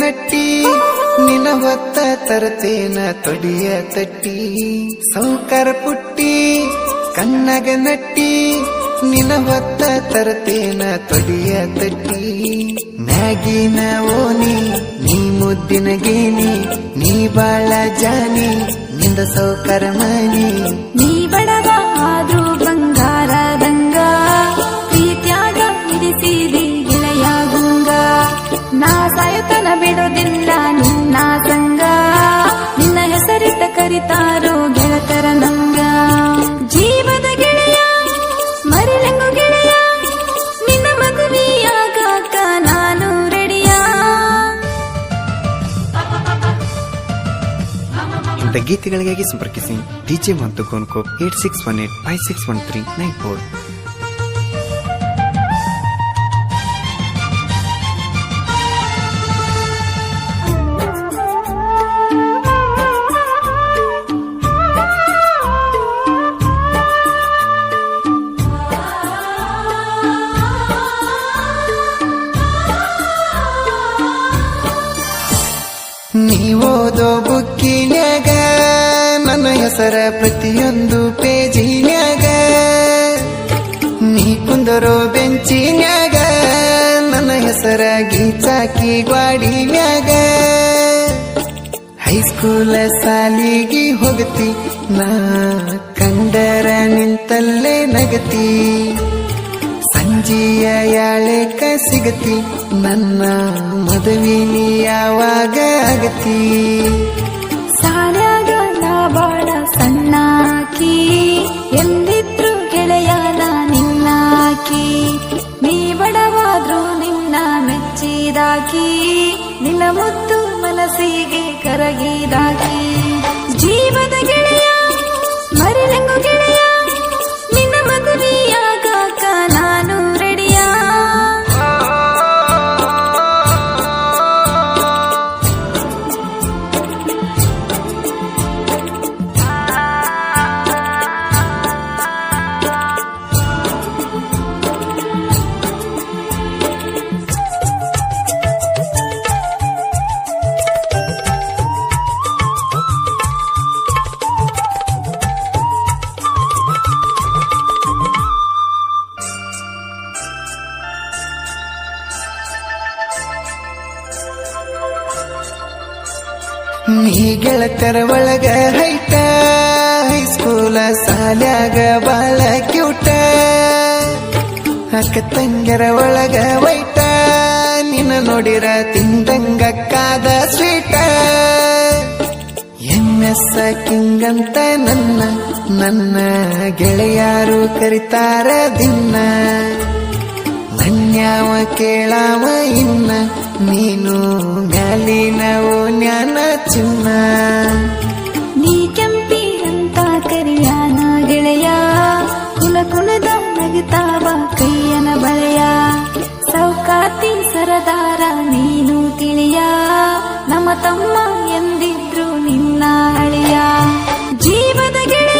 Nutty ನಿನ ಹೊತ್ತ ತರತೇನ ತೊಡಿಯ ತಟ್ಟಿ. ಸೌಕರ ಪುಟ್ಟಿ ಕನ್ನಗ ನಟ್ಟಿ ನಿನ ಹೊತ್ತ ತರತೇನ ತೊಡಿಯ ತಟ್ಟಿ. ಮ್ಯಾಗಿನ ಓನಿ ನೀ ಮುದ್ದಿನ ಗೇನಿ ನೀ ಬಾಳ ಜಾನಿ, ನಿಂದ ಸೌಕರ ಮನಿ. ಇಂಥ ಗೀತೆಗಳಿಗಾಗಿ ಸಂಪರ್ಕಿಸಿ. ಡಿಜೆ ಮತ್ತು ಕೋನ್ಕೋ eight six one eight, five six one three, nine four. ನೀವೋದೋ ಬುಕ್ಕಿನ್ಯಾಗ ನನ್ನ ಹೆಸರ ಪ್ರತಿಯೊಂದು ಪೇಜಿನ್ಯಾಗ. ನೀ ಕುಂದರೋ ಬೆಂಚಿನ್ಯಾಗ ನನ್ನ ಹೆಸರ ಗೀಚಾಕಿ ಗ್ವಾಡಿನ್ಯಾಗ. ಹೈಸ್ಕೂಲ ಸಾಲಿಗೆ ಹೋಗತಿ, ನಾ ಕಂಡರ ನಿಂತಲ್ಲೇ ನಗತಿ. ಸಂಜೆಯ ಯಾಳೆಕ ಸಿಗತಿ ನನ್ನ ಮದುವಿನಿ ಯಾವಾಗ ಆಗತಿ? ಸಾಲಾಗ ನಾ ಬಾಳ ಸಣ್ಣಾಕಿ, ಎಂದಿದ್ರು ಗೆಳೆಯನ ನಿನ್ನಾಕಿ. ನೀ ಬಡವಾದ್ರೂ ನಿನ್ನ ಮೆಚ್ಚಿದಾಕಿ, ನಿನ್ನ ಮುದ್ದು ಮನಸ್ಸಿಗೆ ಕರಗಿದಾಕಿ. ಜೀವದ ಗೆಳೆಯ ಮರಿಲೆಂಗು ಗೆಳೆಯ ನೀ ಗೆಳತರ ಒಳಗ ಹೈಟ ಹೈಸ್ಕೂಲ ಸಾಲ್ಯಾಗ ಬಾಳ ಕ್ಯೂಟ ಅಕ್ಕ ತಂಗರ ಒಳಗ ವೈಟ. ನಿನ್ನ ನೋಡಿರ ತಿಂದಂಗಕ್ಕಾದ ಸ್ವೀಟ. ಎಂ ಎಸ್ ಕಿಂಗಂತ ನನ್ನ ನನ್ನ ಗೆಳೆಯಾರು ಕರಿತಾರ ದಿನ ಮನ್ಯಾವ ಕೇಳಾವ ಇನ್ನ. ನೀನು ಮ್ಯಾಲಿನ ಜ್ಞಾನ ಚಿನ್ನ. ನೀ ಕೆಂಪಿ ಅಂತ ಕರಿಯಾನ ಗೆಳೆಯ. ಕುಲ ಕುಲದ ನಗತಾವ ಕೈಯನ ಬಳೆಯ. ಸೌಕಾತಿ ಸರದಾರ ನೀನು ತಿಳಿಯ. ನಮ್ಮ ತಮ್ಮ ಎಂದಿದ್ರು ನಿನ್ನ ಅಳಿಯ. ಜೀವದ ಗೆಳೆಯ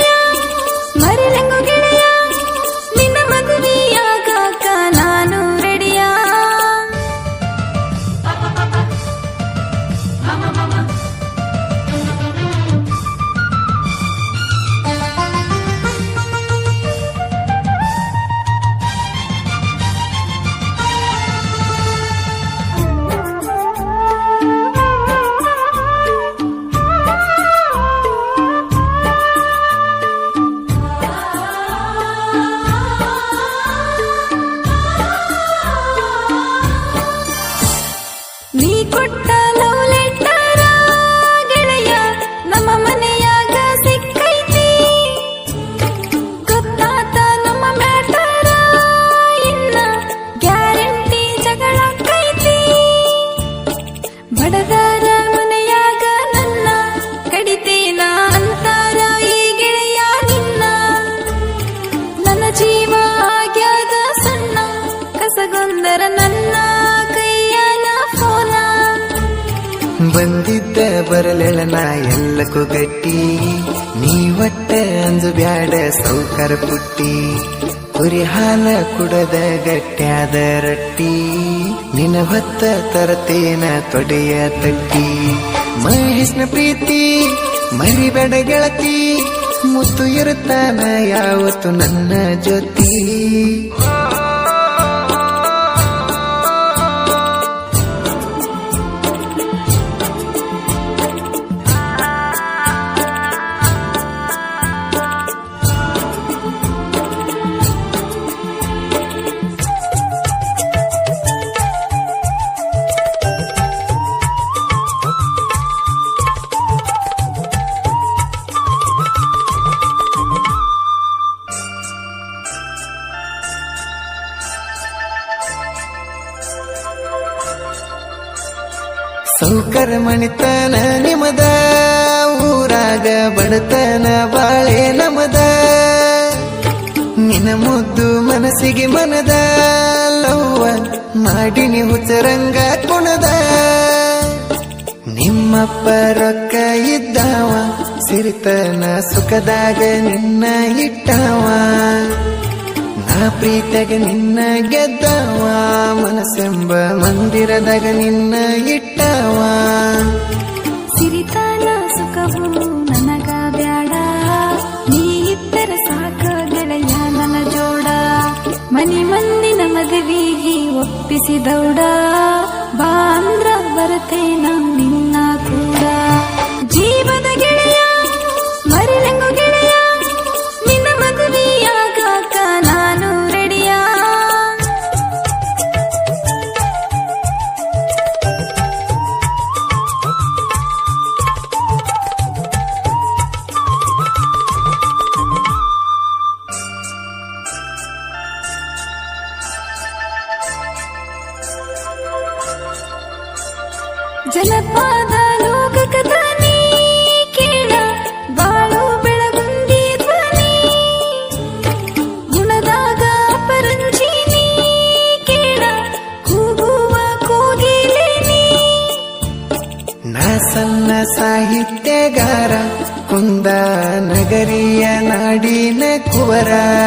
ಬಂದಿದ್ದ ಬರಲೆಳನ ಎಲ್ಲಕ್ಕೂ ಗಟ್ಟಿ. ನೀ ಒಟ್ಟ ಅಂದು ಬ್ಯಾಡ ಸೌಕರ ಪುಟ್ಟಿ. ಕುರಿ ಹಾಲ ಕುಡದ ಗಟ್ಟ್ಯಾದ ರಟ್ಟಿ. ನಿನ ಹೊತ್ತ ತರತೇನ ತೊಡೆಯ ತಟ್ಟಿ. ಮಹೇಶ್ನ ಪ್ರೀತಿ, ಮರಿಬೇಡ ಗೆಳತಿ. ಮುತ್ತು ಇರುತ್ತಾನ ಯಾವತ್ತು ನನ್ನ ಜೊತೆ. ಸೌಕರ ಮಣಿತನ ನಿಮದ, ಊರಾಗ ಬಡತನ ಬಾಳೆ ನಮದ. ನಿನ ಮುದ್ದು ಮನಸ್ಸಿಗೆ ಮನದ, ಲವ್ವ ಮಾಡಿನಿ ಹುಚ್ಚರಂಗ ಕುಣದ. ನಿಮ್ಮಪ್ಪ ರೊಕ್ಕ ಇದ್ದಾವ, ಸಿರಿತನ ಸುಖದಾಗ ನಿನ್ನ ಇಟ್ಟವ. ನಾ ಪ್ರೀತಿಯಾಗ ನಿನ್ನ ಗೆದ್ದವ, ಮನಸ್ಸೆಂಬ ಮಂದಿರದಾಗ ನಿನ್ನ ಇಟ್ಟವ. ಸಿರಿತಾನ ಸುಖವು ನನಗ ಬ್ಯಾಡ, ನೀ ಇತ್ತರ ಸಾಕ ಗೆಳೆಯ ನನ್ನ ಜೋಡ. ಮನಿ ಮಂದಿನ ಮದುವಿಗೆ ಒಪ್ಪಿಸಿದೌಡ ಬಾಂದ್ರ ಬರತೇನ ನಿನ್ನ ಕೂಡ. ಜೀವದ ಸಾಹಿತ್ಯಗಾರ ಕುಂದ ನಗರಿಯ ನಾಡಿನ ಕುವರ.